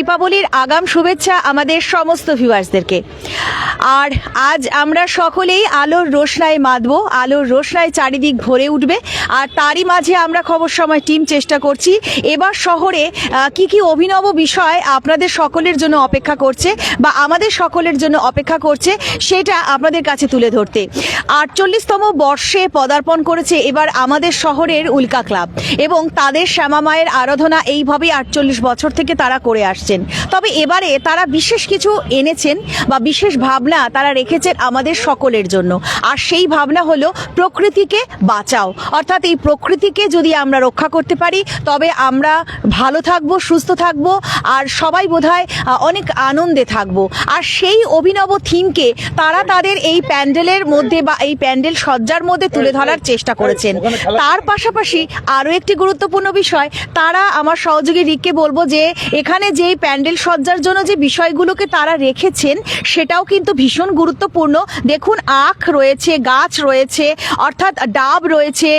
দীপাবলির আগাম শুভেচ্ছা আমাদের সমস্ত ভিউয়ার্সদেরকে আর আজ আমরা সকলেই আলোর রোশনায় মাতব, আলোর রোশনায় চারিদিক ভরে উঠবে, আর তারই মাঝে আমরা খবর সময় টিম চেষ্টা করছি। এবার শহরে কি কি অভিনব বিষয় আপনাদের সকলের জন্য অপেক্ষা করছে বা আমাদের সকলের জন্য অপেক্ষা করছে, সেটা আপনাদের কাছে তুলে ধরতে। আটচল্লিশতম বর্ষে পদার্পণ করেছে এবার আমাদের শহরের উল্কা ক্লাব এবং তাদের শ্যামা মায়ের আরাধনা এইভাবেই আটচল্লিশ বছর থেকে তারা করে আসছেন। তবে এবারে তারা বিশেষ কিছু এনেছেন বা বিশেষ ভাবনা তারা রেখেছেন আমাদের সকলের জন্য। আর সেই ভাবনা হলো প্রকৃতিকে বাঁচাও। অর্থাৎ এই প্রকৃতিকে যদি আমরা রক্ষা করতে পারি, তবে আমরা ভালো থাকব, সুস্থ থাকব, আর সবাই বোধহয় অনেক আনন্দে থাকব। আর সেই অভিনব থিমকে তারা তাদের এই প্যান্ডেলের মধ্যে বা এই প্যান্ডেল সজ্জার মধ্যে তুলে ধরার চেষ্টা করেছেন। তার পাশাপাশি আরও একটি গুরুত্বপূর্ণ বিষয়, তারা আমার সহযোগী রিককে বলব যে, এখানে যে প্যান্ডেল সজ্জার জন্য যে বিষয়গুলোকে তারা রেখেছেন সেটাও কিন্তু ভীষণ গুরুত্বপূর্ণ। দেখুন আখ রয়েছে গাছ রয়েছে অর্থাৎ ডাব রয়েছে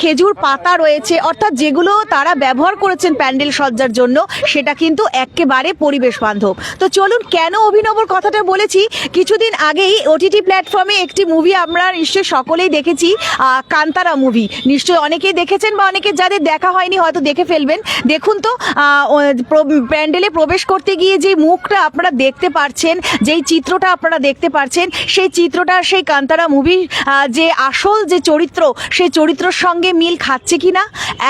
খেজুর পাতা রয়েছে অর্থাৎ যেগুলো তারা ব্যবহার করেছেন প্যান্ডেল সজ্জার জন্য সেটা কিন্তু একেবারে পরিবেশ বান্ধব। তো চলুন কেন অভিনবর কথাটা বলেছি? কিছুদিন আগেই ওটিটি প্ল্যাটফর্মে একটি মুভি আমরা নিশ্চয়ই সকলেই দেখেছি কান্তারা মুভি। নিশ্চয়ই অনেকেই দেখেছেন বা অনেকে যাদের দেখা হয়নি হয়তো দেখে ফেলবেন। দেখুন তো আহ, ও, প্রবেশ করতে গিয়ে যে মুখটা আপনারা দেখতে পারছেন যেই চিত্রটা আপনারা দেখতে পারছেন সেই চিত্রটা সেই কান্তারা মুভির যে আসল যে চরিত্র সেই চরিত্রর সঙ্গে মিল খাচ্ছে কিনা?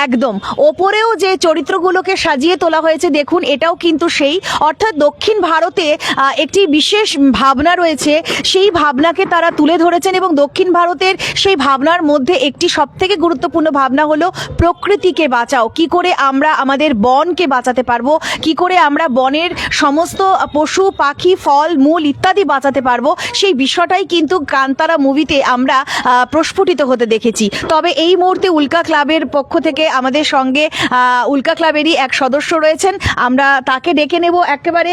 একদম। ওপরেও যে চরিত্রগুলোকে সাজিয়ে তোলা হয়েছে দেখুন এটাও কিন্তু সেই। অর্থাৎ দক্ষিণ ভারতে একটি বিশেষ ভাবনা রয়েছে সেই ভাবনাকে তারা তুলে ধরেছেন এবং দক্ষিণ ভারতের সেই ভাবনার মধ্যে একটি সবথেকে গুরুত্বপূর্ণ ভাবনা হলো প্রকৃতিকে বাঁচাও। কি করে আমরা আমাদের বনকে বাঁচাতে পারব? কি করে আমরা বনের সমস্ত পশু, পাখি, ফল, মূল ইত্যাদি বাঁচাতে পারব। সেই বিষয়টাই কিন্তু কান্তারা মুভিতে আমরা প্রস্ফুটিত হতে দেখেছি। তবে এই মুহূর্তে উল্কা ক্লাবের পক্ষ থেকে আমাদের সঙ্গে উল্কা ক্লাবেরই এক সদস্য রয়েছেন। আমরা তাকে ডেকে নেব একেবারে।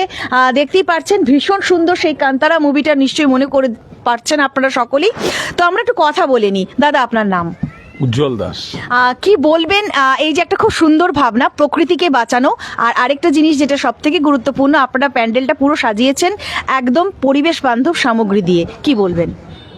দেখতেই পাচ্ছেন ভীষণ সুন্দর সেই কান্তারা মুভিটা নিশ্চয়ই মনে করে পারছেন আপনারা সকলেই। তো আমরা একটু কথা বলে নিই। দাদা, আপনার নাম? উজ্জ্বল দাস। কি বলবেন? এই যে একটা খুব সুন্দর ভাবনা, প্রকৃতিকে বাঁচানো। আর আরেকটা জিনিস যেটা সব থেকে গুরুত্বপূর্ণ, আপনারা প্যান্ডেলটা পুরো সাজিয়েছেন একদম পরিবেশ বান্ধব সামগ্রী দিয়ে। কি বলবেন?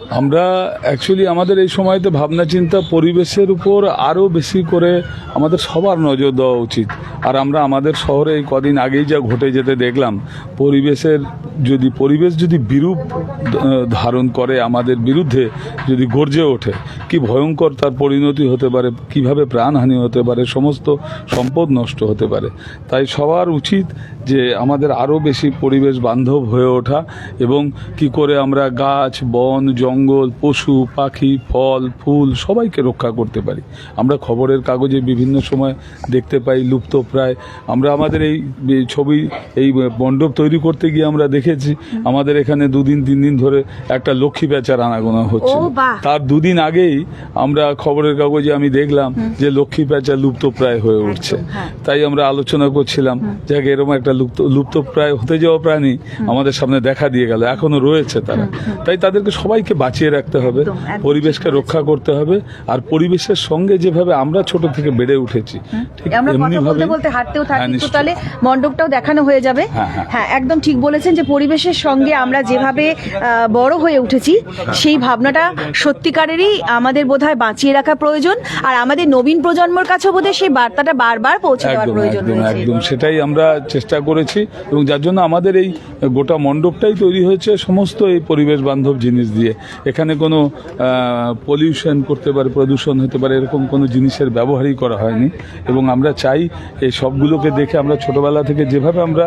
আমরা অ্যাকচুয়ালি আমাদের এই সময়তে ভাবনা চিন্তা পরিবেশের উপর আরও বেশি করে আমাদের সবার নজর দেওয়া উচিত। আর আমরা আমাদের শহরে এই কদিন আগেই যা ঘটে যেতে দেখলাম, পরিবেশের যদি, পরিবেশ যদি বিরূপ ধারণ করে আমাদের বিরুদ্ধে, যদি গর্জে ওঠে, কি ভয়ঙ্কর তার পরিণতি হতে পারে, কীভাবে প্রাণহানি হতে পারে, সমস্ত সম্পদ নষ্ট হতে পারে। তাই সবার উচিত যে আমাদের আরও বেশি পরিবেশ বান্ধব হয়ে ওঠা এবং কি করে আমরা গাছ বন জঙ্গল পশু পাখি ফল ফুল সবাইকে রক্ষা করতে পারি। আমরা খবরের কাগজে বিভিন্ন সময় দেখতে পাই লুপ্তপ্রায় আমরা আমাদের এই ছবি এই মণ্ডপ তৈরি করতে গিয়ে আমরা দেখেছি আমাদের এখানে দুদিন তিন দিন ধরে একটা লক্ষ্মী প্যাঁচার আনাগোনা হচ্ছে তার দুদিন আগেই আমরা খবরের কাগজে আমি দেখলাম যে লক্ষ্মী প্যাঁচা লুপ্তপ্রায় হয়ে উঠছে। হ্যাঁ। তাই আমরা আলোচনা করছিলাম যে এরকম একটা লুপ্ত লুপ্ত প্রায় হতে যাওয়া প্রাণী আমাদের সামনে দেখা দিয়ে গেল এখনও রয়েছে তারা। তাই তাদেরকে সবাইকে বাঁচিয়ে রাখতে হবে পরিবেশকে রক্ষা করতে হবে আর পরিবেশের সঙ্গে যেভাবে আমরা ছোট থেকে বেড়ে উঠেছি ঠিক এমনি ভাবে বলতে হাঁটতেও হ্যাঁ, থাকি তাহলে মণ্ডপটাও দেখানো হয়ে যাবে। হ্যাঁ, হ্যাঁ। হ্যাঁ একদম ঠিক বলেছেন যে পরিবেশের সঙ্গে আমরা যেভাবে বড় হয়ে উঠেছি সেই ভাবনাটা সত্যিকারেরই আমাদের বোধহয় বাঁচিয়ে রাখা প্রয়োজন আর আমাদের নবীন প্রজন্মের কাছে বোধহয় সেই বার্তাটা বারবার পৌঁছে দেওয়ার প্রয়োজন একদম। সেটাই আমরা চেষ্টা করেছি এবং যার জন্য আমাদের এই গোটা মণ্ডপটাই তৈরি হয়েছে সমস্ত এই পরিবেশ বান্ধব জিনিস দিয়ে এখানে কোনো পলিউশন করতে পারে প্রদূষণ হতে পারে এরকম কোনো জিনিসের ব্যবহারই করা হয়নি এবং আমরা চাই এই সবগুলোকে দেখে আমরা ছোটবেলা থেকে যেভাবে আমরা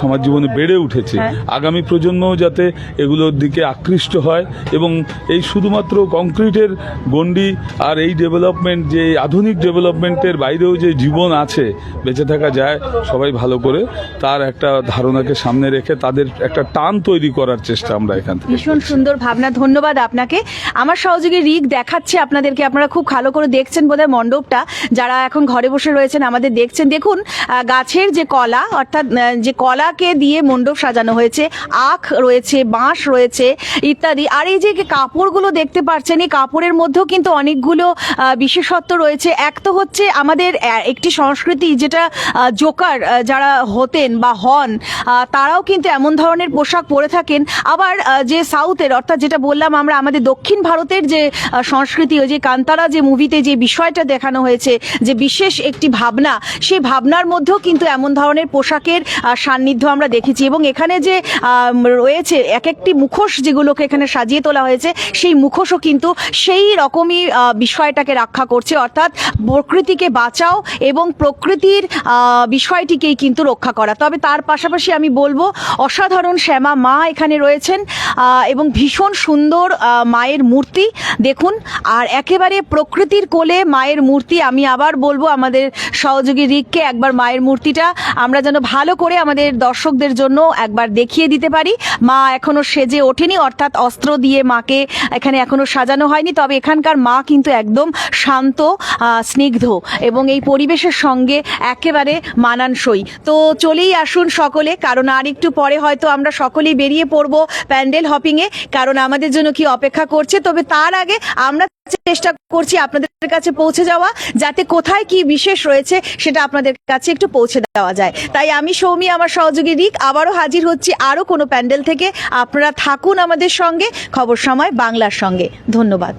সমাজ জীবনে বেড়ে উঠেছি হ্যাঁ। আগামী প্রজন্মও যাতে এগুলোর দিকে আকৃষ্ট হয় এবং এই শুধুমাত্র কংক্রিটের গণ্ডি আর এই ডেভেলপমেন্ট যে আধুনিক ডেভেলপমেন্টের বাইরেও যে জীবন আছে বেঁচে থাকা যায় সবাই ভালো করে তার একটা ধারণাকে সামনে রেখে তাদের একটা টান তৈরি করার চেষ্টা আমরা এখান থেকে ভীষণ সুন্দর ভাবনা ধন্যবাদ আপনাকে। আমার সহযোগী রিক দেখাচ্ছে আপনাদেরকে আপনারা খুব ভালো করে দেখছেন বোধহয় মণ্ডপটা। যারা এখন ঘরে বসে রয়েছেন আমাদের দেখছেন। দেখুন গাছের যে কলা অর্থাৎ যে কলাকে দিয়ে মণ্ডপ সাজানো হয়েছে আখ রয়েছে বাঁশ রয়েছে ইত্যাদি। আর এই যে কাপড়গুলো দেখতে পাচ্ছেন এই কাপড়ের মধ্যেও কিন্তু অনেকগুলো বিশেষত্ব রয়েছে। এক তো হচ্ছে আমাদের একটি সংস্কৃতি যেটা জোকার যারা হতেন বা হন তারাও কিন্তু এমন ধরনের পোশাক পরে থাকেন। আবার যে সাউথের, অর্থাৎ যেটা বললাম আমরা, আমাদের দক্ষিণ ভারতের যে সংস্কৃতি যে কান্তারা যে মুভিতে যে বিষয়টা দেখানো হয়েছে, যে বিশেষ একটি ভাবনা, সেই ভাবনার মধ্যেও কিন্তু এমন ধরনের পোশাকের সান্নিধ্য আমরা দেখেছি। এবং এখানে যে রয়েছে এক একটি মুখোশ যেগুলোকে এখানে সাজিয়ে তোলা হয়েছে, সেই মুখোশও কিন্তু সেই রকমই বিষয়টাকে রক্ষা করছে। অর্থাৎ প্রকৃতিকে বাঁচাও এবং প্রকৃতির বিষয়টিকেই কিন্তু রক্ষা করা। তবে তার পাশাপাশি আমি বলব, অসাধারণ শ্যামা মা এখানে রয়েছেন এবং ভীষণ সুন্দর মায়ের মূর্তি, দেখুন। আর একেবারে প্রকৃতির কোলে মায়ের মূর্তি, আমি আবার বলব আমাদের সহযোগী রিককে, একবার মায়ের মূর্তিটা আমরা যেন ভালো করে আমাদের দর্শকদের জন্য একবার দেখিয়ে দিতে পারি। মা এখনও সেজে ওঠেনি, অর্থাৎ অস্ত্র দিয়ে মাকে এখানে এখনও সাজানো হয়নি। তবে এখানকার মা কিন্তু একদম শান্ত স্নিগ্ধ এবং এই পরিবেশের সঙ্গে একেবারে মানানসই। তো চলেই আসুন সকলে, কারণ আর একটু পরে হয়তো আমরা সকলেই বেরিয়ে পড়ব প্যান্ডেল হপিংয়ে কারণ আমাদের জন্য কি অপেক্ষা করছে? তবে তার আগে আমরা চেষ্টা করছি আপনাদের কাছে পৌঁছে যাওয়া, যাতে কোথায় কি বিশেষ রয়েছে সেটা আপনাদের কাছে একটু পৌঁছে দেওয়া যায়। তাই আমি সৌমি, আমার সহযোগী রিক, আবারও হাজির হচ্ছি আরও কোনো প্যান্ডেল থেকে। আপনারা থাকুন আমাদের সঙ্গে। খবর সময় বাংলার সঙ্গে। ধন্যবাদ।